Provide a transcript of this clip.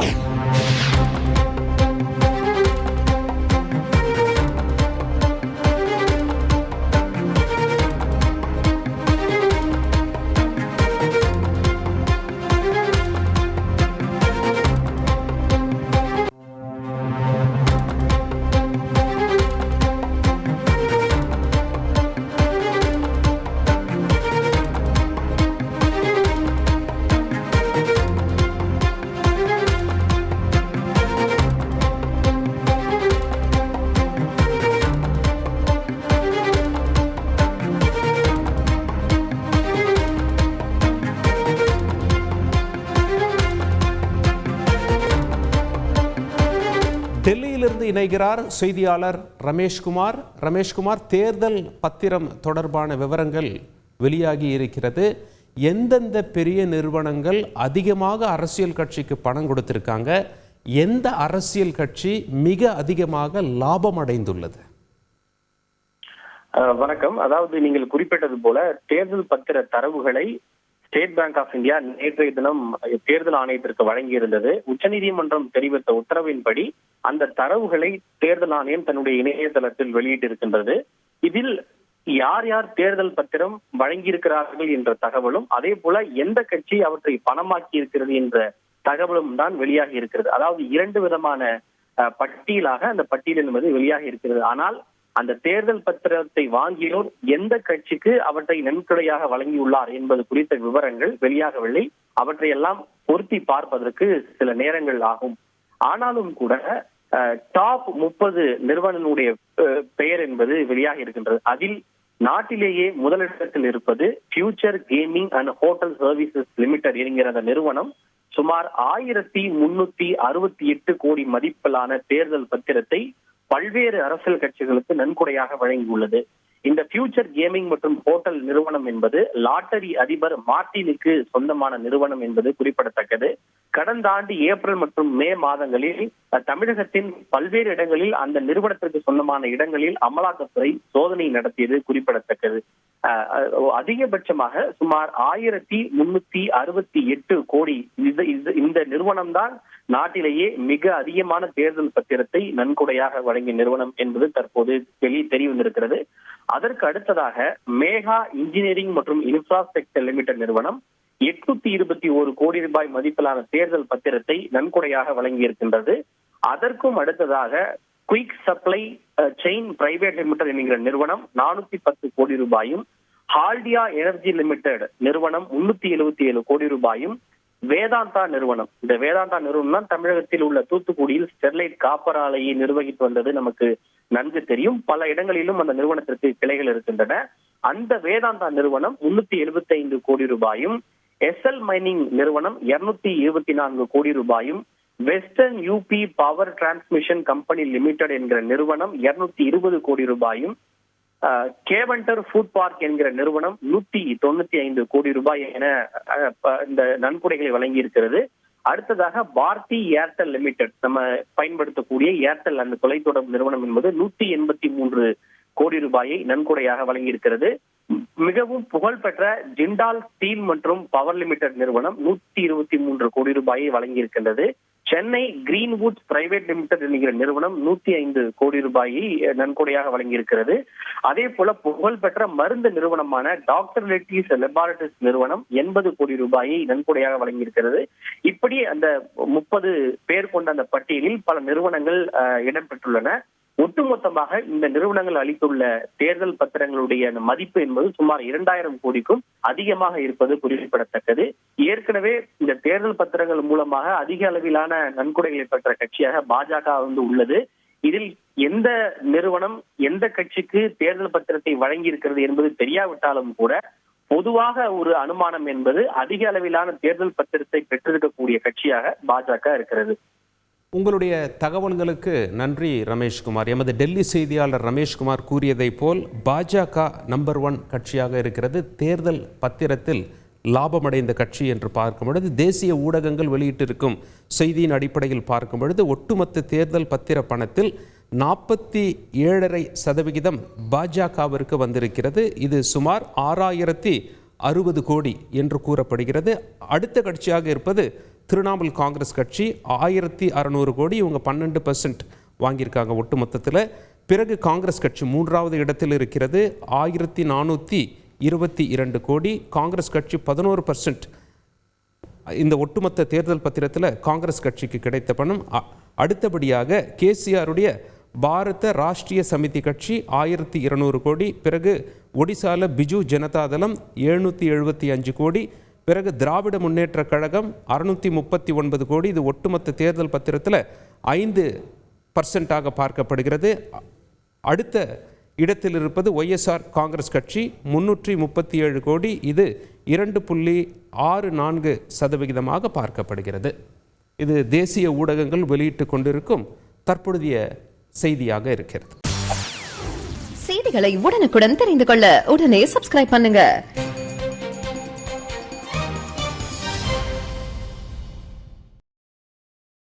Boom. டெல்லியிலிருந்து இணைகிறார் செய்தியாளர் ரமேஷ்குமார் ரமேஷ்குமார் தேர்தல் பத்திரம் தொடர்பான விவரங்கள் வெளியாகி இருக்கிறது. எந்தெந்த பெரிய நிறுவனங்கள் அதிகமாக அரசியல் கட்சிக்கு பணம் கொடுத்திருக்காங்க? எந்த அரசியல் கட்சி மிக அதிகமாக லாபம் அடைந்துள்ளது? வணக்கம். அதாவது நீங்கள் குறிப்பிட்டது போல தேர்தல் பத்திர தரவுகளை ஸ்டேட் பேங்க் ஆஃப் இந்தியா நேற்றைய தினம் தேர்தல் ஆணையத்திற்கு வழங்கியிருந்தது. உச்சநீதிமன்றம் தெரிவித்த உத்தரவின்படி அந்த தரவுகளை தேர்தல் ஆணையம் தன்னுடைய இணையதளத்தில் வெளியிட்டிருக்கின்றது. இதில் யார் யார் தேர்தல் பத்திரம் வழங்கியிருக்கிறார்கள் என்ற தகவலும் அதே போல எந்த கட்சி அவற்றை பணமாக்கி இருக்கிறது என்ற தகவலும் தான் வெளியாகி இருக்கிறது. அதாவது இரண்டு விதமான அஹ், பட்டியலாக அந்த பட்டியல் என்பது வெளியாகி இருக்கிறது. ஆனால் அந்த தேர்தல் பத்திரத்தை வாங்கியோர் எந்த கட்சிக்கு அவற்றை நன்கொடையாக வழங்கியுள்ளார் என்பது குறித்த விவரங்கள் வெளியாகவில்லை. அவற்றையெல்லாம் பொருத்தி பார்ப்பதற்கு சில நேரங்கள் ஆகும். ஆனாலும் கூட டாப் முப்பது நிறுவனனுடைய பெயர் என்பது வெளியாக இருக்கின்றது. அதில் நாட்டிலேயே முதலிடத்தில் இருப்பது future gaming and hotel services limited என்கிற அந்த நிறுவனம் சுமார் ஆயிரத்தி முன்னூத்தி அறுபத்தி எட்டு கோடி மதிப்பிலான தேர்தல் பத்திரத்தை பல்வேறு அரசியல் கட்சிகளுக்கு நன்கொடையாக வழங்கியுள்ளது. இந்த ஃபியூச்சர் கேமிங் மற்றும் ஹோட்டல் நிறுவனம் என்பது லாட்டரி அதிபர் மார்டினுக்கு சொந்தமான நிறுவனம் என்பது குறிப்பிடத்தக்கது. கடந்த ஆண்டு ஏப்ரல் மற்றும் மே மாதங்களில் தமிழகத்தின் பல்வேறு இடங்களில் அந்த நிறுவனத்திற்கு சொந்தமான இடங்களில் அமலாக்கத்துறை சோதனை நடத்தியது குறிப்பிடத்தக்கது. அதிகபட்சமாக சுமார் ஆயிரத்தி முன்னூத்தி அறுபத்தி எட்டு கோடி இந்த நிறுவனம் தான் நாட்டிலேயே மிக அதிகமான தேர்தல் பத்திரத்தை நன்கொடையாக வழங்கிய நிறுவனம் என்பது தற்போது வெளியே தெரிய வந்திருக்கிறது அதற்கு அடுத்ததாக மேகா இன்ஜினியரிங் மற்றும் இன்ஃப்ராஸ்ட்ரக்சர் லிமிடெட் நிறுவனம் எட்நூத்தி இருபத்தி ஒரு கோடி ரூபாய் மதிப்பிலான தேர்தல் பத்திரத்தை நன்கொடையாக வழங்கியிருக்கின்றது. அதற்கும் அடுத்ததாக quick supply chain private limited என்கிற நிறுவனம் நானூத்தி பத்து கோடி ரூபாயும் ஹால்டியா எனர்ஜி லிமிடெட் நிறுவனம் முன்னூத்தி எழுபத்தி ஏழு கோடி ரூபாயும் வேதாந்தா நிறுவனம். இந்த வேதாந்தா நிறுவனம் தான் தமிழகத்தில் உள்ள தூத்துக்குடியில் ஸ்டெர்லைட் காப்பர் ஆலையை நிர்வகித்து வந்தது நமக்கு நன்கு தெரியும். பல இடங்களிலும் அந்த நிறுவனத்திற்கு கிளைகள் இருக்கின்றன. அந்த வேதாந்தா நிறுவனம் முன்னூத்தி எழுபத்தி ஐந்து கோடி ரூபாயும் எஸ்எல் மைனிங் நிறுவனம் இருநூத்தி இருபத்தி நான்கு கோடி ரூபாயும் western UP power transmission company limited என்கிற நிறுவனம் இருநூத்தி இருபது கோடி ரூபாயும் கேவண்டர் ஃபுட் பார்க் என்கிற நிறுவனம் நூத்தி தொண்ணூத்தி ஐந்து கோடி ரூபாய் என இந்த நன்கொடைகளை வழங்கி இருக்கிறது அடுத்ததாக பாரதி ஏர்டெல் லிமிடெட் நம்ம பயன்படுத்தக்கூடிய ஏர்டெல் அந்த தொலைத்தொடர்பு நிறுவனம் என்பது நூத்தி எண்பத்தி மூன்று கோடி ரூபாயை நன்கொடையாக வழங்கியிருக்கிறது. மிகவும் புகழ்பெற்ற ஜிண்டால் ஸ்டீல் மற்றும் பவர் லிமிடெட் நிறுவனம் நூத்தி இருபத்தி மூன்று கோடி ரூபாயை வழங்கியிருக்கின்றது. சென்னை கிரீன்வுட் பிரைவேட் லிமிடெட் என்கிற நிறுவனம் நூத்தி ஐந்து கோடி ரூபாயை நன்கொடையாக வழங்கியிருக்கிறது. அதே போல புகழ்பெற்ற மருந்து நிறுவனமான டாக்டர் லெட்டிஸ் லெபார்டரிஸ் நிறுவனம் எண்பது கோடி ரூபாயை நன்கொடையாக வழங்கியிருக்கிறது. இப்படி அந்த முப்பது பேர் கொண்ட அந்த பட்டியலில் பல நிறுவனங்கள் அஹ், இடம்பெற்றுள்ளன. ஒட்டுமொத்தமாக இந்த நிறுவனங்கள் அளித்துள்ள தேர்தல் பத்திரங்களுடைய மதிப்பு என்பது சுமார் இரண்டாயிரம் கோடிக்கும் அதிகமாக இருப்பது குறிப்பிடத்தக்கது. ஏற்கனவே இந்த தேர்தல் பத்திரங்கள் மூலமாக அதிக அளவிலான நன்கொடைகளை பெற்ற கட்சியாக பாஜக வந்து உள்ளது. இதில் எந்த நிறுவனம் எந்த கட்சிக்கு தேர்தல் பத்திரத்தை வழங்கி இருக்கிறது என்பது தெரியாவிட்டாலும் கூட பொதுவாக ஒரு அனுமானம் என்பது அதிக அளவிலான தேர்தல் பத்திரத்தை பெற்றிருக்கக்கூடிய கட்சியாக பாஜக இருக்கிறது. உங்களுடைய தகவல்களுக்கு நன்றி ரமேஷ்குமார் எமது டெல்லி செய்தியாளர் ரமேஷ்குமார் கூறியதைப் போல் பாஜக நம்பர் ஒன் கட்சியாக இருக்கிறது. தேர்தல் பத்திரத்தில் லாபமடைந்த கட்சி என்று பார்க்கும் பொழுது தேசிய ஊடகங்கள் வெளியிட்டிருக்கும் செய்தியின் அடிப்படையில் பார்க்கும் பொழுது ஒட்டுமொத்த தேர்தல் பத்திர பணத்தில் நாற்பத்தி ஏழரை சதவிகிதம் பாஜகவிற்கு வந்திருக்கிறது. இது சுமார் ஆறாயிரத்தி அறுபது கோடி என்று கூறப்படுகிறது. அடுத்த கட்சியாக இருப்பது திரிணாமுல் காங்கிரஸ் கட்சி ஆயிரத்தி அறநூறு கோடி இவங்க பன்னெண்டு பர்சன்ட் வாங்கியிருக்காங்க ஒட்டுமொத்தத்தில். பிறகு காங்கிரஸ் கட்சி மூன்றாவது இடத்தில் இருக்கிறது ஆயிரத்தி நானூற்றி இருபத்தி இரண்டு கோடி. காங்கிரஸ் கட்சி பதினோரு பர்சன்ட் இந்த ஒட்டுமொத்த தேர்தல் பத்திரத்தில் காங்கிரஸ் கட்சிக்கு கிடைத்த பணம். அ- அடுத்தபடியாக கேசிஆருடைய பாரத ராஷ்டிரிய சமிதி கட்சி ஆயிரத்தி இருநூறு கோடி. பிறகு ஒடிசால பிஜு ஜனதாதளம் எழுநூற்றி எழுபத்தி அஞ்சு கோடி. பிறகு திராவிட முன்னேற்ற கழகம் அறுநூற்றி முப்பத்தி ஒன்பது கோடி இது ஒட்டுமொத்த தேர்தல் பத்திரத்தில் ஐந்து பர்சன்டாக பார்க்கப்படுகிறது. அடுத்த இடத்தில் இருப்பது ஒய்எஸ்ஆர் காங்கிரஸ் கட்சி முன்னூற்றி முப்பத்தி ஏழு கோடி இது இரண்டு புள்ளி ஆறு நான்கு சதவிகிதமாக பார்க்கப்படுகிறது. இது தேசிய ஊடகங்கள் வெளியிட்டு கொண்டிருக்கும் தற்பொழுதைய செய்தியாக இருக்கிறது. செய்திகளை உடனுக்குடன் தெரிந்து கொள்ள உடனே சப்ஸ்கிரைப் பண்ணுங்க.